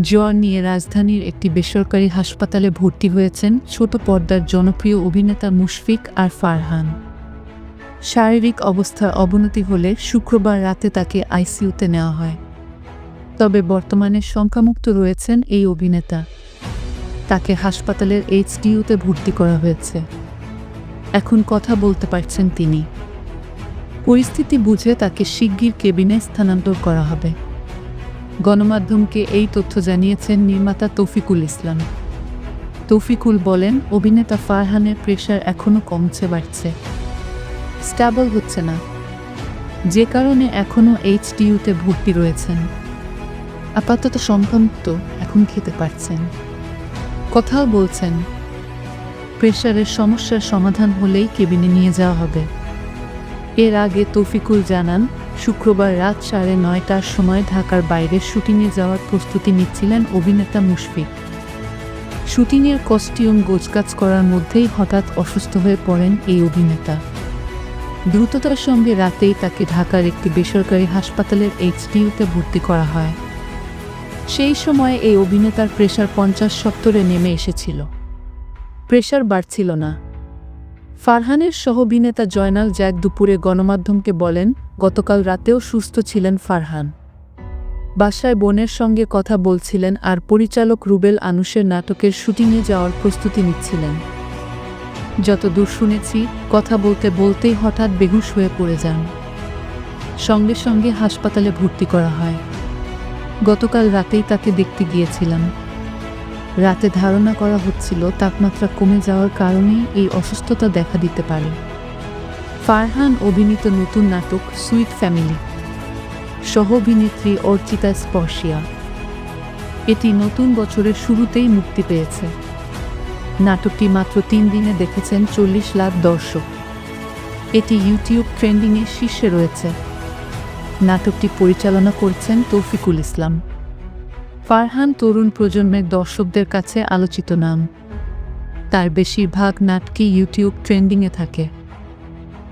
জ্বর নিয়ে রাজধানীর একটি বেসরকারি হাসপাতালে ভর্তি হয়েছেন ছোট পর্দার জনপ্রিয় অভিনেতা মুশফিক আর ফারহান। শারীরিক অবস্থার অবনতি হলে শুক্রবার রাতে তাকে আইসিইউতে নেওয়া হয়। তবে বর্তমানে শঙ্কামুক্ত রয়েছেন এই অভিনেতা। তাকে হাসপাতালের এইচডিউতে ভর্তি করা হয়েছে। এখন কথা বলতে পারছেন তিনি। পরিস্থিতি বুঝে তাকে শিগগির কেবিনে স্থানান্তর করা হবে। গণমাধ্যমকে এই তথ্য জানিয়েছেন নির্মাতা তৌফিকুল ইসলাম। তৌফিকুল বলেন, অভিনেতা ফারহানের প্রেশার এখনও কমছে বাড়ছে। স্ট্যাবল হচ্ছে না। যে কারণে এখনও এইচডিইউতে ভর্তি রয়েছেন। আপাতত সংক্রামুক্ত এখন খেতে পারছেন। কথাও বলছেন, প্রেশারের সমস্যার সমাধান হলেই কেবিনে নিয়ে যাওয়া হবে। এর আগে তৌফিকুল জানান শুক্রবার রাত সাড়ে নয়টার সময় ঢাকার বাইরে শুটিংয়ে যাওয়ার প্রস্তুতি নিচ্ছিলেন অভিনেতা মুশফিক। শুটিংয়ের কস্টিউম গোছগাছ করার মধ্যেই হঠাৎ অসুস্থ হয়ে পড়েন এই অভিনেতা। দ্রুততার সঙ্গে রাতেই তাকে ঢাকার একটি বেসরকারি হাসপাতালের এইচডিইউতে ভর্তি করা হয়। সেই সময়ে এই অভিনেতার প্রেশার পঞ্চাশ সত্তরে নেমে এসেছিল। প্রেশার বাড়ছিল না। ফারহানের সহ অভিনেতা জয়নাল জ্যাক দুপুরে গণমাধ্যমকে বলেন গতকাল রাতেও সুস্থ ছিলেন ফারহান। বাসায় বোনের সঙ্গে কথা বলছিলেন আর পরিচালক রুবেল আনুষের নাটকের শুটিংয়ে যাওয়ার প্রস্তুতি নিচ্ছিলেন। যতদূর শুনেছি, কথা বলতে বলতেই হঠাৎ বেহুশ হয়ে পড়ে যান। সঙ্গে সঙ্গে হাসপাতালে ভর্তি করা হয়। গতকাল রাতেই তাকে দেখতে গিয়েছিলাম। রাতে ধারণা করা হচ্ছিল তাপমাত্রা কমে যাওয়ার কারণেই এই অসুস্থতা দেখা দিতে পারে। ফারহান অভিনীত নতুন নাটক সুইট ফ্যামিলি। সহ অভিনেত্রী অর্চিতা স্পর্শিয়া। এটি নতুন বছরের শুরুতেই মুক্তি পেয়েছে। নাটকটি মাত্র তিন দিনে দেখেছেন চল্লিশ লাখ দর্শক। এটি ইউটিউব ট্রেন্ডিংয়ের শীর্ষে রয়েছে। নাটকটি পরিচালনা করছেন তৌফিকুল ইসলাম। ফারহান তরুণ প্রজন্মের দর্শকদের কাছে আলোচিত নাম। তার বেশিরভাগ নাটকই ইউটিউব ট্রেন্ডিংয়ে থাকে।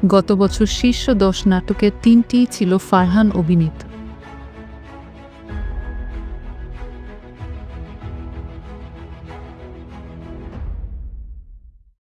গত বছর শীর্ষ দশ নাটকের তিনটিই ছিল ফারহান অভিনীত।